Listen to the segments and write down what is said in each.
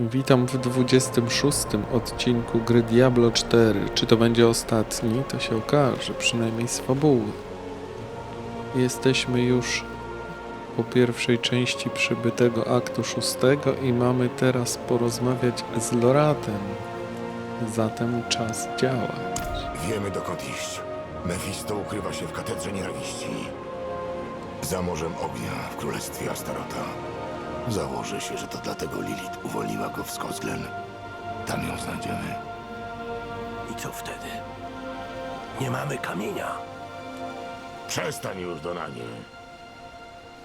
Witam w 26 odcinku gry Diablo 4. Czy to będzie ostatni, to się okaże, przynajmniej z fabuły. Jesteśmy już po pierwszej części przybytego aktu szóstego i mamy teraz porozmawiać z Loratem. Zatem czas działać. Wiemy dokąd iść. Mephisto ukrywa się w katedrze nienawiści. Za Morzem Ognia w królestwie Astarota. Założę się, że to dlatego Lilith uwolniła go w Skotglen. Tam ją znajdziemy. I co wtedy? Nie mamy kamienia. Przestań już, Donanie.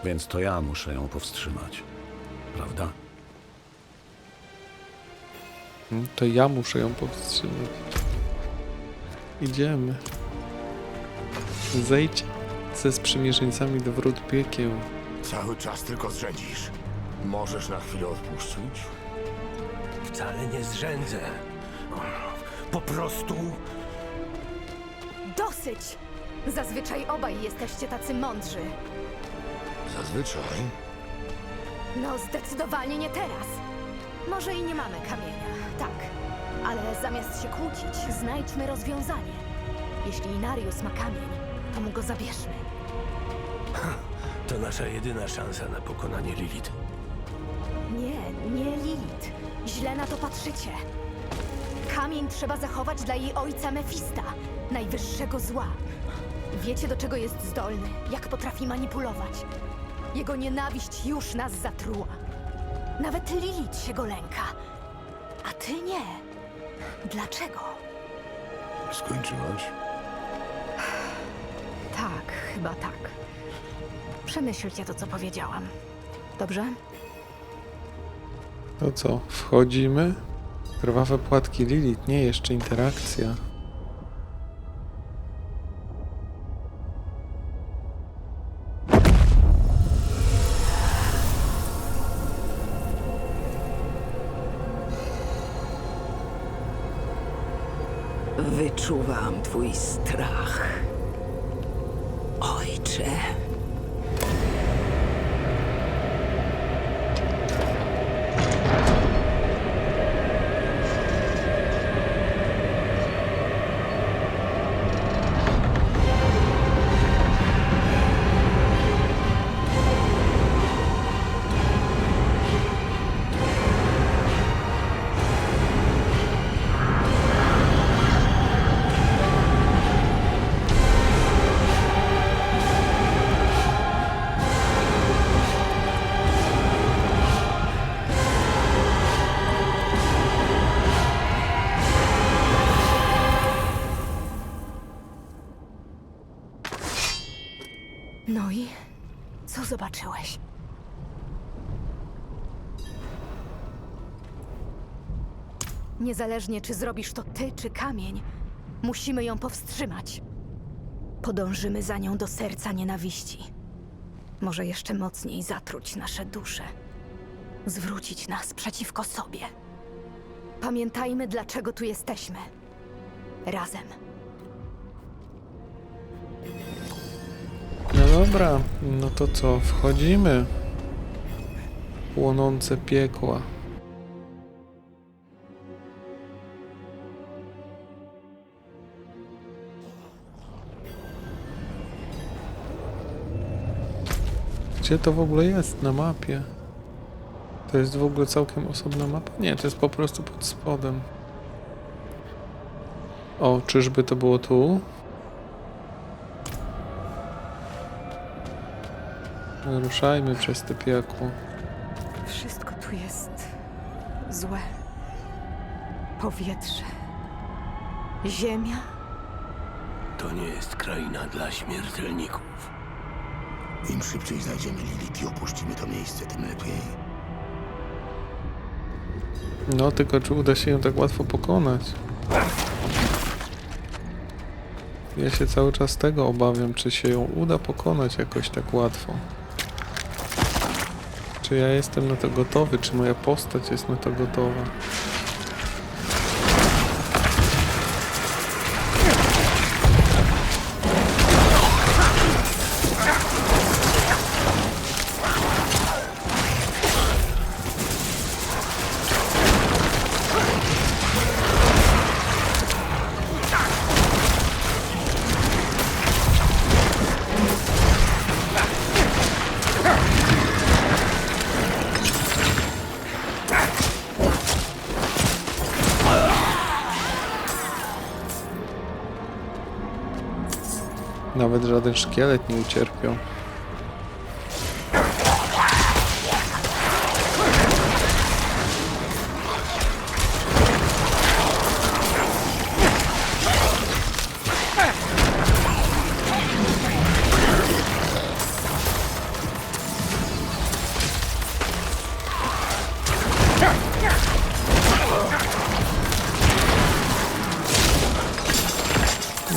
Więc to ja muszę ją powstrzymać. Prawda? Hmm, To ja muszę ją powstrzymać. Idziemy. Zejdź ze sprzymierzeńcami do wrót piekieł. Cały czas tylko zrzędzisz. Możesz na chwilę odpuścić? Wcale nie zrzędzę. Po prostu Dosyć! Zazwyczaj obaj jesteście tacy mądrzy. Zazwyczaj. No, zdecydowanie nie teraz. Może i nie mamy kamienia, tak. Ale zamiast się kłócić, znajdźmy rozwiązanie. Jeśli Inarius ma kamień, to mu go zabierzmy. to nasza jedyna szansa na pokonanie Lilith. Źle na to patrzycie. Kamień trzeba zachować dla jej ojca Mefista, najwyższego zła. Wiecie, do czego jest zdolny, jak potrafi manipulować. Jego nienawiść już nas zatruła. Nawet Lilith się go lęka. A ty nie. Dlaczego? Skończyłaś? Tak, chyba tak. Przemyślcie to, co powiedziałam. Dobrze? To co, wchodzimy? Krwawe płatki Lilith, nie jeszcze interakcja. Wyczuwam twój strach. Niezależnie czy zrobisz to ty, czy kamień, musimy ją powstrzymać. Podążymy za nią do serca nienawiści. Może jeszcze mocniej zatruć nasze dusze. Zwrócić nas przeciwko sobie. Pamiętajmy, dlaczego tu jesteśmy. Razem. No dobra, no to co, wchodzimy. Płonące piekła. Gdzie to w ogóle jest na mapie? To jest w ogóle całkiem osobna mapa? Nie, to jest po prostu pod spodem. O, czyżby to było tu? Ruszajmy przez te piekło. Wszystko tu jest złe. Powietrze, ziemia. To nie jest kraina dla śmiertelników. Im szybciej znajdziemy Lilith i opuścimy to miejsce, tym lepiej. No, tylko czy uda się ją tak łatwo pokonać? Ja się cały czas tego obawiam, czy się ją uda pokonać jakoś tak łatwo. Czy ja jestem na to gotowy, czy moja postać jest na to gotowa? Nawet żaden szkielet nie ucierpiał.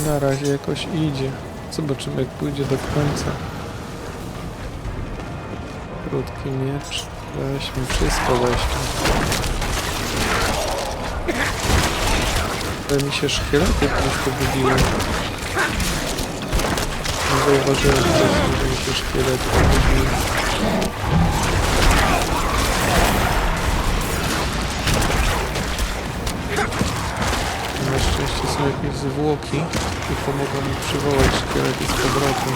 Na razie jakoś idzie. Zobaczymy jak pójdzie do końca. Krótki miecz. Weźmy wszystko weźmy. Ale mi się szkielety troszkę wybiły. Nie zauważyłem że mi się szkielety wybiły. Szczęście są jakieś zwłoki i pomogą mi przywołać szkielety z powrotem.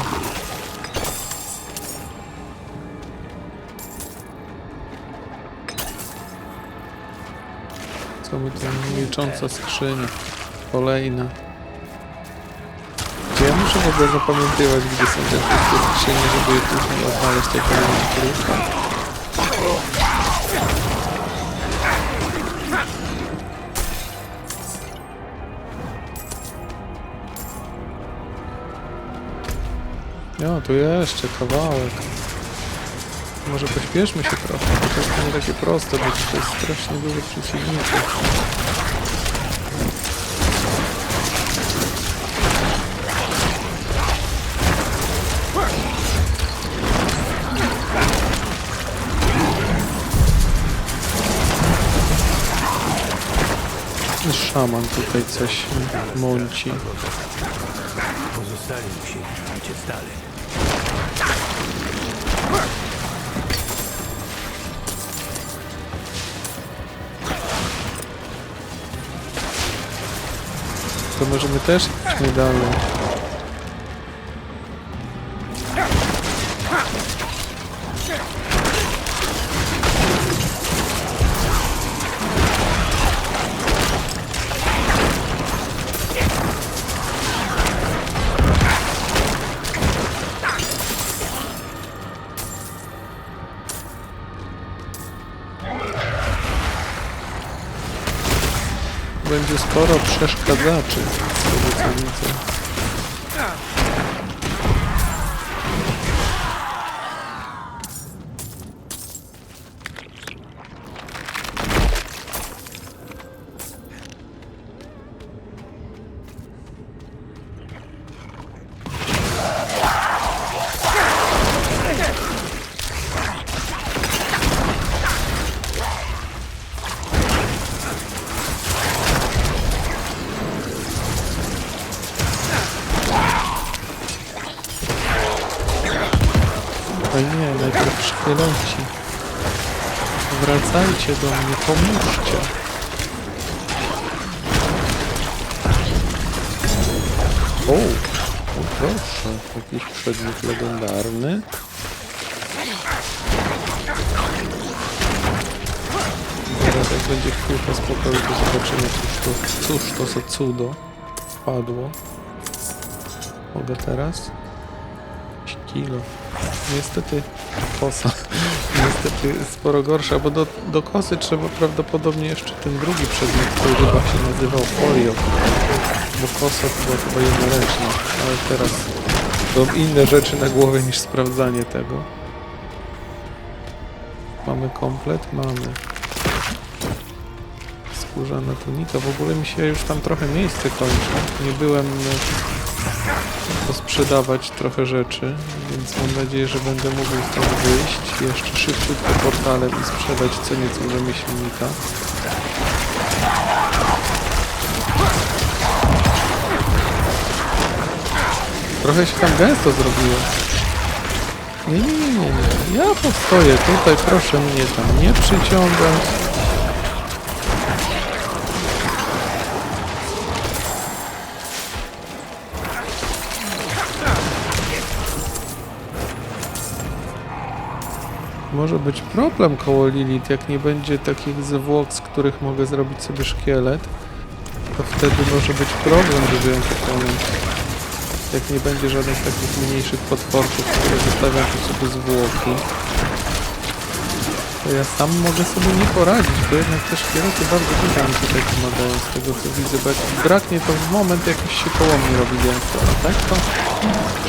Co my tam milcząca skrzynia? Kolejna. Czy ja muszę w ogóle zapamiętywać, gdzie są te wszystkie skrzynie, żeby je później odnaleźć jako kryjówka? Tu jeszcze kawałek. Może pośpieszmy się trochę, bo to nie takie proste, bo to jest strasznie dużo przeciwników. Szaman tutaj coś mąci. Pozostali musieli uciec dalej. To możemy też iść nie sporo przeszkadzaczy, z tego co widzę. Wracajcie do mnie, pomóżcie. O, o proszę, jakiś przedmiot legendarny. Zaraz jak będzie chwilka spokoju, to zobaczymy cóż to, cóż to za cudo wpadło. Mogę teraz? Kilo. Niestety kosa. Niestety sporo gorsza, bo do, do kosy trzeba prawdopodobnie jeszcze ten drugi przedmiot, który chyba się nazywał folio. Bo kosa to była chyba jednoręczna, ale teraz są inne rzeczy na głowie niż sprawdzanie tego. Mamy komplet? Mamy. Skórzana tunika. W ogóle mi się już tam trochę miejsce kończy. Nie byłem posprzedawać trochę rzeczy, więc mam nadzieję, że będę mógł stąd wyjść jeszcze szybciutko portalem i sprzedać co nieco rzemieślnika. Trochę się tam gęsto zrobiło. Nie, nie, nie, nie, nie. Ja postoję tutaj, proszę mnie tam nie przyciągać. Może być problem koło Lilith, jak nie będzie takich zwłok, z których mogę zrobić sobie szkielet, to wtedy może być problem, żeby ją pokonać. Jak nie będzie żadnych takich mniejszych potworków, które zostawiam tu sobie zwłoki, to ja sam mogę sobie nie poradzić, bo jednak te szkielety bardzo dużo mi tutaj pomagają z tego co widzę, bo jak braknie to w moment jakoś się koło mnie robi gęsto, a tak to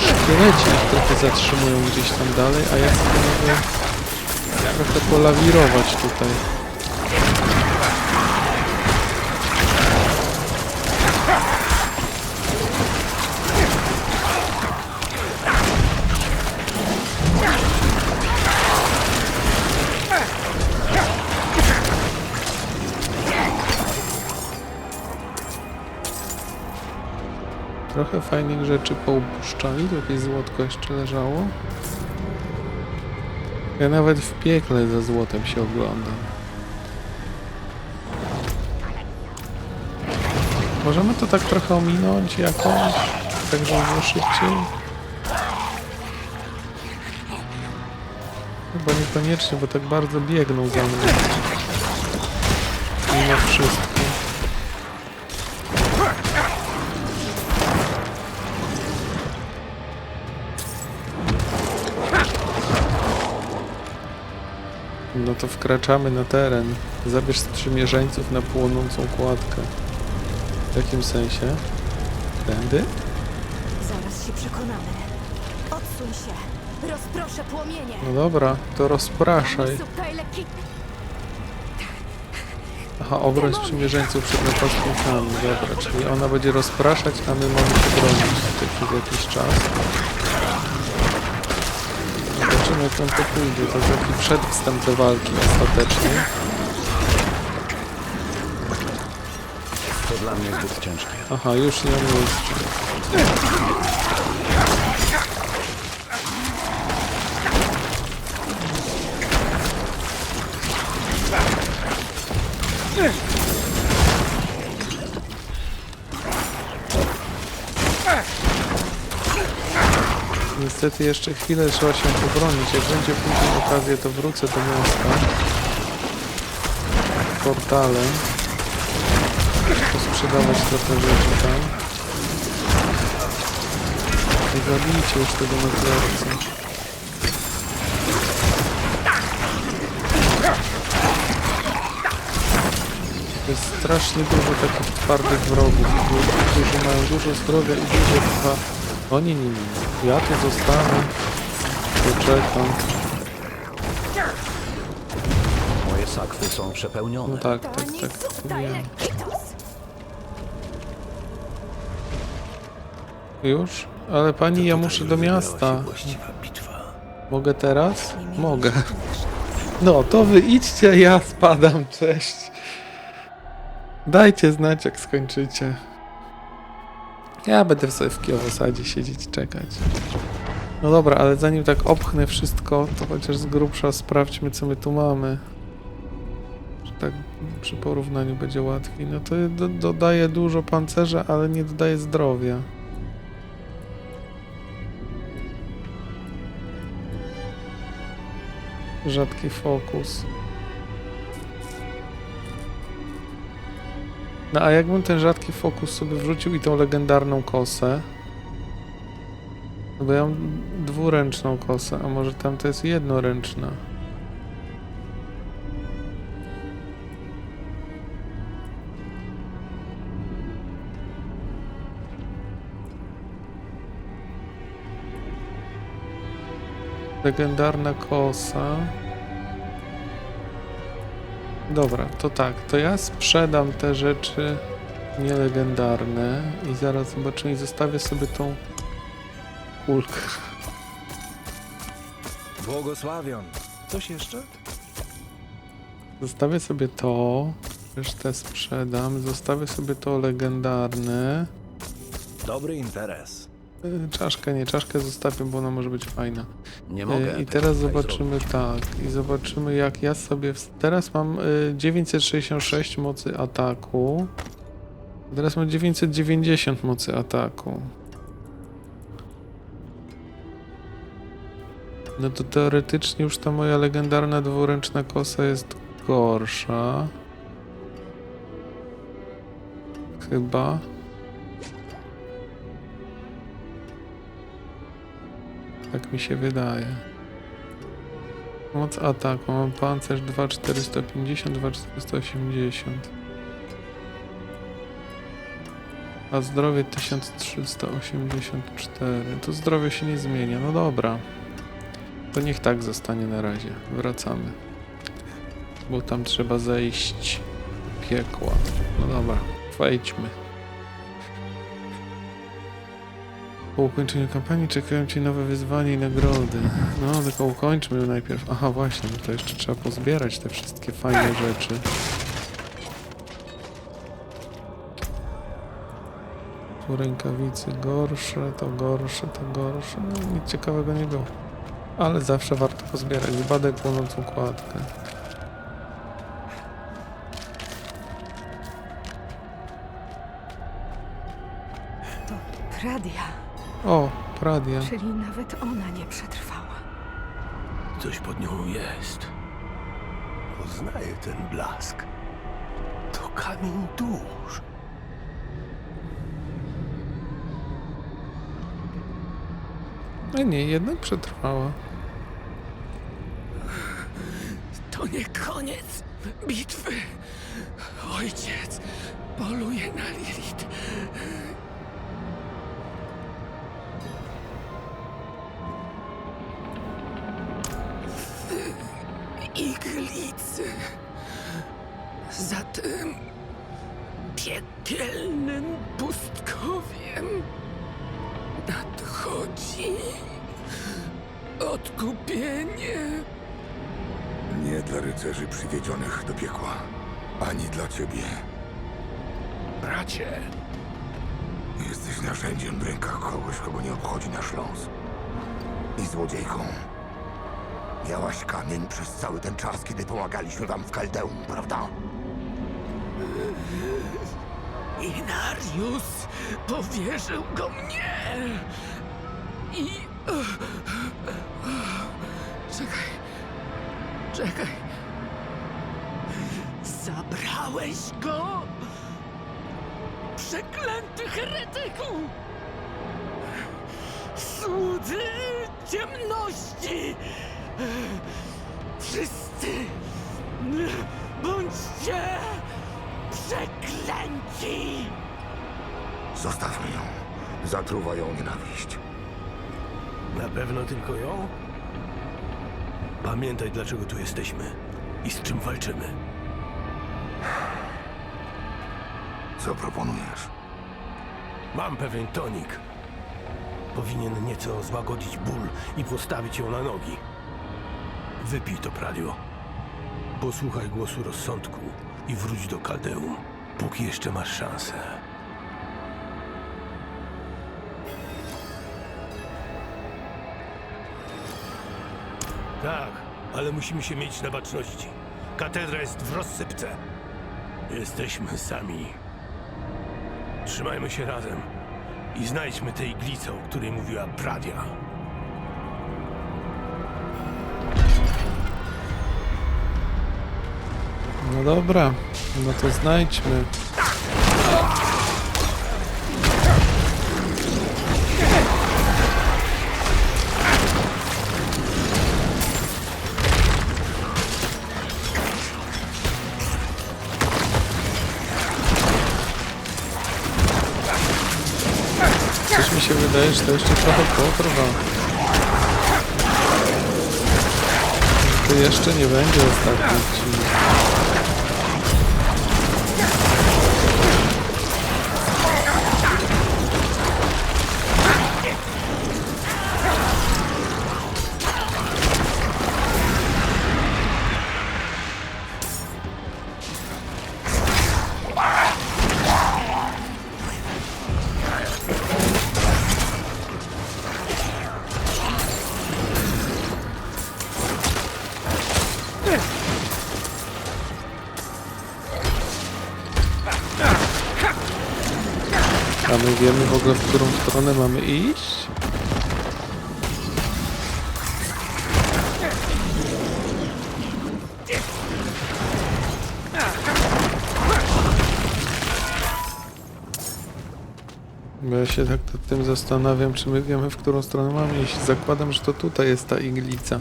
szkieleci ich trochę zatrzymują gdzieś tam dalej, a ja sobie mogę trochę polawirować tutaj. Trochę fajnych rzeczy poupuszczali, tu jakieś złotko jeszcze leżało. Ja nawet w piekle za złotem się oglądam. Możemy to tak trochę ominąć jakoś, tak żeby szybciej? Chyba niekoniecznie, bo tak bardzo biegną za mną. Mimo wszystko. Wkraczamy na teren. Zabierz sprzymierzeńców na płonącą kładkę. W jakim sensie? Tędy? Zaraz się przekonamy. Odsuń się. Rozproszę płomienie. No dobra, to rozpraszaj. Aha, obroń sprzymierzeńców przed napastnikami. Dobra, czyli ona będzie rozpraszać, a my mamy się bronić tutaj przez jakiś czas. Zobaczymy jak nam to pójdzie. To jest taki przedwstęp do walki ostatecznie. To dla mnie zbyt ciężkie. Aha, już nie mam miejsca. Niestety jeszcze chwilę trzeba się pobronić. Jak będzie później okazja, to wrócę do miasta. Portalem posprzedawać trochę rzeczy tam. Nie zabijcie już tego meteorca. To jest strasznie dużo takich twardych wrogów, którzy- mają dużo zdrowia i dużo trwa. O nie, nie, nie. Ja tu zostanę. Poczekam. Moje sakwy są przepełnione. No tak, tak, tak. Wiem. Już? Ale pani, ja muszę do miasta. Mogę teraz? Mogę. No, to wy idźcie, ja spadam, cześć. Dajcie znać, jak skończycie. Ja będę sobie w Kijowosadzie siedzieć, czekać. No dobra, ale zanim tak opchnę wszystko, to chociaż z grubsza sprawdźmy, co my tu mamy. Że tak przy porównaniu będzie łatwiej. No to do, dodaje dużo pancerza, ale nie dodaje zdrowia. Rzadki fokus. No a jakbym ten rzadki fokus sobie wrzucił i tą legendarną kosę? No bo ja mam dwuręczną kosę, a może tam to jest jednoręczna. Legendarna kosa. Dobra, to tak, to ja sprzedam te rzeczy nielegendarne i zaraz zobaczymy i zostawię sobie tą kulkę. Błogosławion. Coś jeszcze? Zostawię sobie to, resztę sprzedam, zostawię sobie to legendarne. Dobry interes. Y, Czaszkę, nie, czaszkę zostawię, bo ona może być fajna. Nie Y, mogę. I tego teraz zobaczymy tak, i zobaczymy jak ja sobie. w- Teraz mam y, 966 mocy ataku. Teraz mam 990 mocy ataku. No to teoretycznie już ta moja legendarna dwuręczna kosa jest gorsza. Chyba. Tak mi się wydaje. Moc ataku. Mam pancerz 2450, 2480. A zdrowie 1384. To zdrowie się nie zmienia. No dobra. To niech tak zostanie na razie. Wracamy. Bo tam trzeba zejść piekła. No dobra, wejdźmy. Po ukończeniu kampanii czekają Cię nowe wyzwania i nagrody. No, tylko ukończmy ją najpierw. Aha, właśnie, no to jeszcze trzeba pozbierać te wszystkie fajne rzeczy. Tu rękawice gorsze, to gorsze, to gorsze. No, nic ciekawego nie było. Ale zawsze warto pozbierać. Zbadaj płonącą kładkę. O, Pradia. czyli nawet ona nie przetrwała. Coś pod nią jest. Poznaję ten blask. To kamień dusz. A nie, jednak przetrwała. To nie koniec bitwy. Ojciec poluje na Lilith. Odkupienie. Nie dla rycerzy przywiedzionych do piekła, ani dla ciebie. Bracie, Jesteś narzędziem w rękach kogoś, kogo nie obchodzi nasz los. I złodziejką. Miałaś kamień przez cały ten czas, kiedy pomagaliśmy wam w Kaldeum, prawda? Inarius powierzył go mnie. I. Czekaj. Zabrałeś go? Przeklęty heretyku! Słudzy ciemności! Wszyscy bądźcie przeklęci! Zostawmy ją. Zatruwa ją nienawiść. Na pewno tylko ją? Pamiętaj, dlaczego tu jesteśmy i z czym walczymy. Co proponujesz? Mam pewien tonik. Powinien nieco złagodzić ból i postawić ją na nogi. Wypij to, Pradio. Posłuchaj głosu rozsądku i wróć do Kaldeum, póki jeszcze masz szansę. Tak, ale musimy się mieć na baczności. Katedra jest w rozsypce. Jesteśmy sami. Trzymajmy się razem i znajdźmy tę iglicę, o której mówiła Pradia. No dobra, no to znajdźmy. Coś mi się wydaje, że to jeszcze trochę potrwa. To jeszcze nie będzie ostatni odcinek. Stronę mamy iść? Bo ja się tak nad tym zastanawiam, czy my wiemy, w którą stronę mamy iść. Zakładam, że to tutaj jest ta iglica.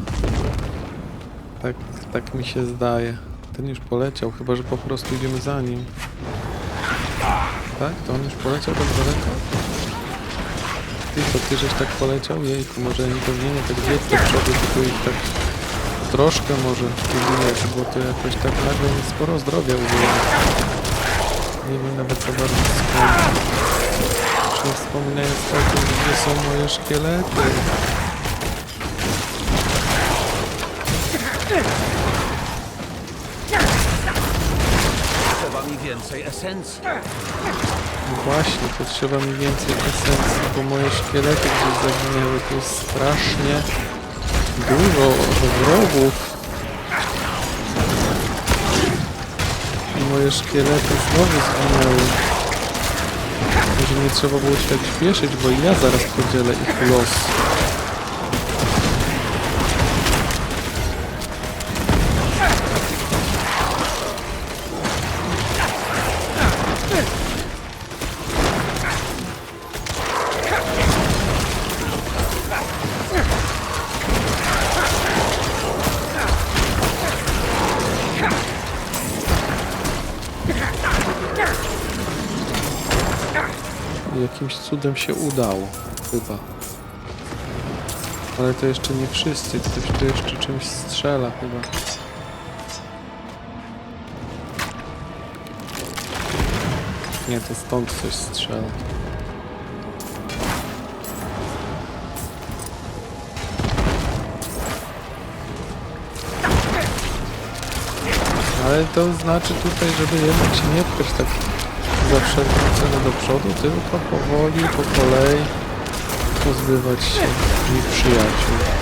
Tak, tak mi się zdaje. Ten już poleciał, chyba że po prostu idziemy za nim. Tak? To on już poleciał tak daleko? Ty, to ty żeś tak poleciał? Jejku, może nie powinienem tak biec do przodu, tylko ich tak troszkę może wyginać, bo to jakoś tak nagle mi sporo zdrowia ubyło. Nie wiem nawet co bardzo skąd. Nie wspominając o tym, gdzie są moje szkielety. Trzeba mi więcej esencji. No Właśnie, potrzeba mi więcej esencji, bo moje szkielety gdzieś zaginęły. Tu jest strasznie dużo wrogów. I moje szkielety znowu zginęły. Może nie trzeba było się tak śpieszyć, bo ja zaraz podzielę ich los. Jakimś cudem się udało, chyba. Ale to jeszcze nie wszyscy, ktoś tu jeszcze czymś strzela chyba. Nie, to stąd coś strzela. Ale to znaczy tutaj, żeby jednak się nie pchać tak za wszelką cenę do przodu, tylko powoli, po kolei pozbywać się nieprzyjaciół. Jeden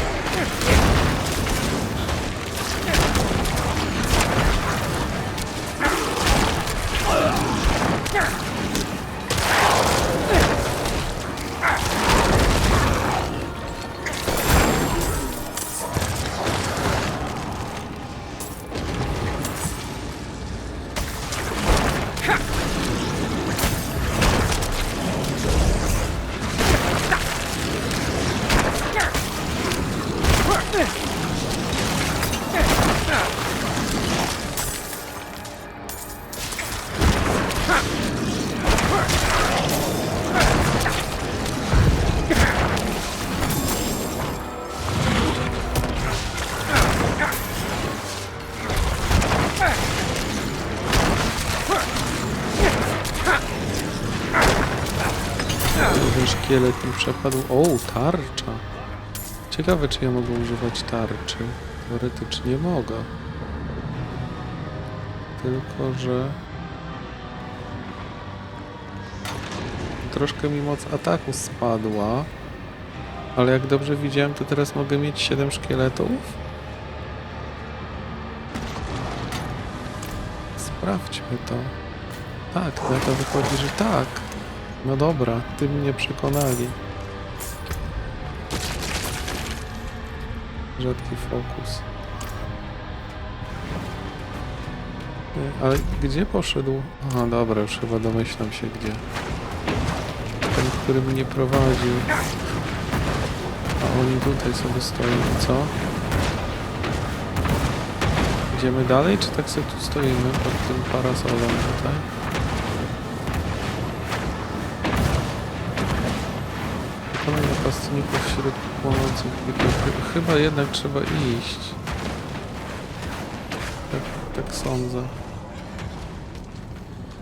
szkielet mi przepadł. O, tarcza. Ciekawe, czy ja mogę używać tarczy. Teoretycznie mogę. Tylko, że... Troszkę mi moc ataku spadła. Ale jak dobrze widziałem, to teraz mogę mieć 7 szkieletów. Sprawdźmy to. Tak, na to wychodzi, że tak. No dobra, ty mnie przekonali. Rzadki fokus. Nie, Ale gdzie poszedł? Aha, dobra, już chyba domyślam się gdzie. Ten, który mnie prowadził. A oni tutaj sobie stoją, co? Idziemy dalej, czy tak sobie tu stoimy pod tym parasolem tutaj? Wykonaj napastników wśród płonących. Chyba jednak trzeba iść. Tak, tak sądzę.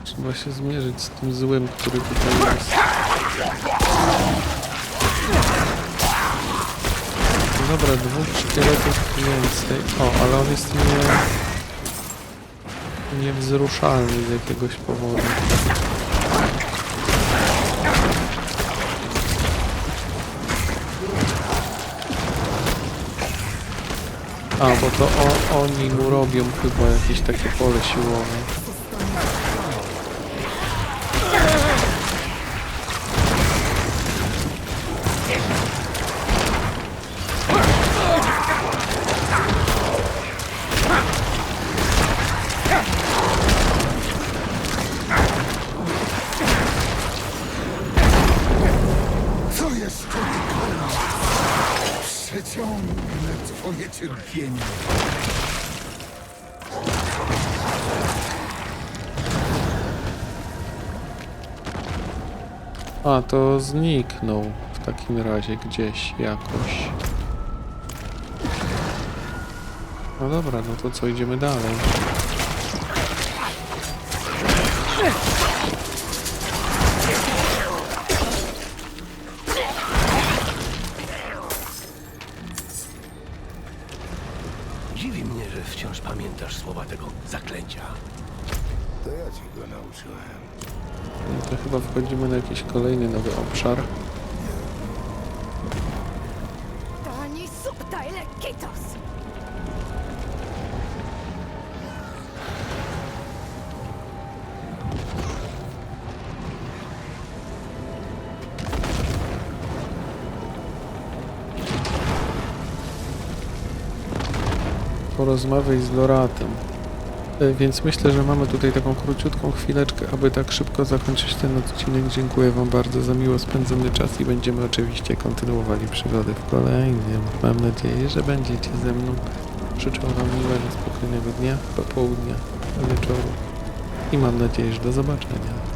Trzeba się zmierzyć z tym złym, który tutaj jest. Dobra, dwóch szkieletów więcej. O, ale on jest nie... niewzruszalny z jakiegoś powodu. A, bo to o, oni mu robią chyba jakieś takie pole siłowe. A, to zniknął w takim razie gdzieś jakoś. No dobra, no to co, idziemy dalej. To ja ci go nauczyłem. No to chyba wchodzimy na jakiś kolejny nowy obszar. Dani subtile kitos! Porozmawiaj z Loratem. E, Więc myślę, że mamy tutaj taką króciutką chwileczkę, aby tak szybko zakończyć ten odcinek. Dziękuję Wam bardzo za miło spędzony czas i będziemy oczywiście kontynuowali przygody w kolejnym. Mam nadzieję, że będziecie ze mną. Życzę Wam miłego, spokojnego dnia, popołudnia, wieczoru i mam nadzieję, że do zobaczenia.